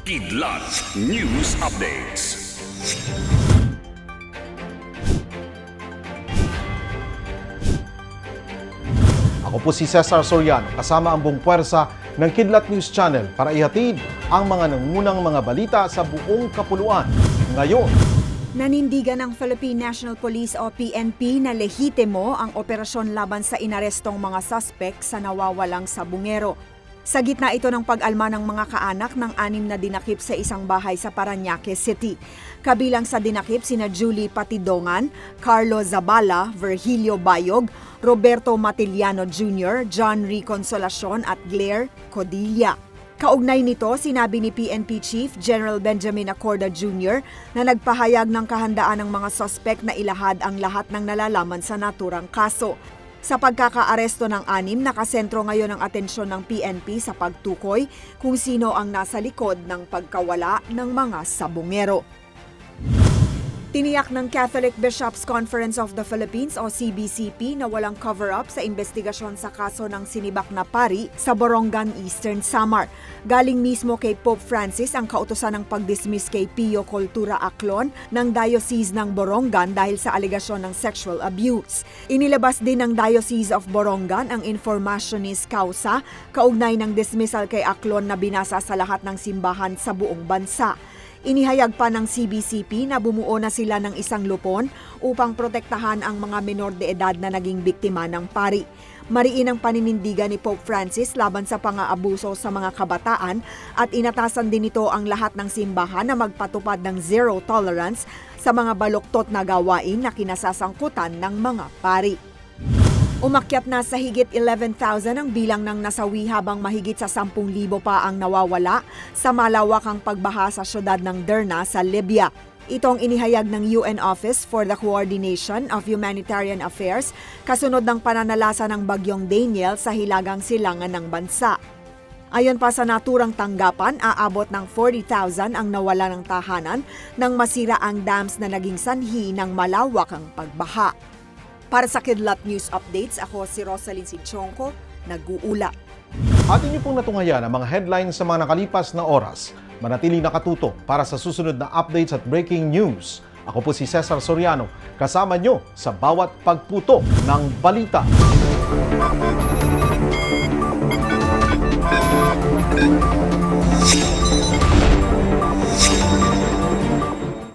Kidlat News Updates. Ako po si Cesar Soriano, kasama ang buong puwersa ng Kidlat News Channel para ihatid ang mga nangunang mga balita sa buong kapuluan. Ngayon, Nanindigan ng Philippine National Police o PNP na lehitimo ang operasyon laban sa inarestong mga suspek sa nawawalang sabungero. Sa gitna ito ng pag-alma ng mga kaanak ng anim na dinakip sa isang bahay sa Paranaque City. Kabilang sa dinakip sina Julie Patidongan, Carlo Zabala, Virgilio Bayog, Roberto Matiliano Jr., John Lee Consolacion at Blair Codilla. Kaugnay nito, sinabi ni PNP Chief General Benjamin Acorda Jr. na nagpahayag ng kahandaan ng mga sospek na ilahad ang lahat ng nalalaman sa naturang kaso. Sa pagkakaaresto ng anim, nakasentro ngayon ang atensyon ng PNP sa pagtukoy kung sino ang nasa likod ng pagkawala ng mga sabungero. Tiniyak ng Catholic Bishops Conference of the Philippines o CBCP na walang cover-up sa investigasyon sa kaso ng sinibak na pari sa Borongan, Eastern Samar. Galing mismo kay Pope Francis ang kautosan ng pag-dismiss kay Pio Cultura Aclon ng Diocese ng Borongan dahil sa alegasyon ng sexual abuse. Inilabas din ng Diocese of Borongan ang informationist causa kaugnay ng dismissal kay Aclon na binasa sa lahat ng simbahan sa buong bansa. Inihayag pa ng CBCP na bumuo na sila ng isang lupon upang protektahan ang mga menor de edad na naging biktima ng pari. Mariin ang paninindigan ni Pope Francis laban sa pang-aabuso sa mga kabataan at inatasan din ito ang lahat ng simbahan na magpatupad ng zero tolerance sa mga baluktot na gawain na kinasasangkutan ng mga pari. Umakyat na sa higit 11,000 ang bilang ng nasawi habang mahigit sa 10,000 pa ang nawawala sa malawakang pagbaha sa syudad ng Derna sa Libya. Itong inihayag ng UN Office for the Coordination of Humanitarian Affairs kasunod ng pananalasa ng bagyong Daniel sa hilagang silangan ng bansa. Ayon pa sa naturang tanggapan, aabot ng 40,000 ang nawala ng tahanan nang masira ang dams na naging sanhi ng malawakang pagbaha. Para sa Kidlat News Updates, ako si Rosalyn Sinchonko, nag-uula. atin niyo pong natungayan ang mga headlines sa mga nakalipas na oras. Manatili nakatuto para sa susunod na updates at breaking news. Ako po si Cesar Soriano, kasama nyo sa bawat pagputo ng balita.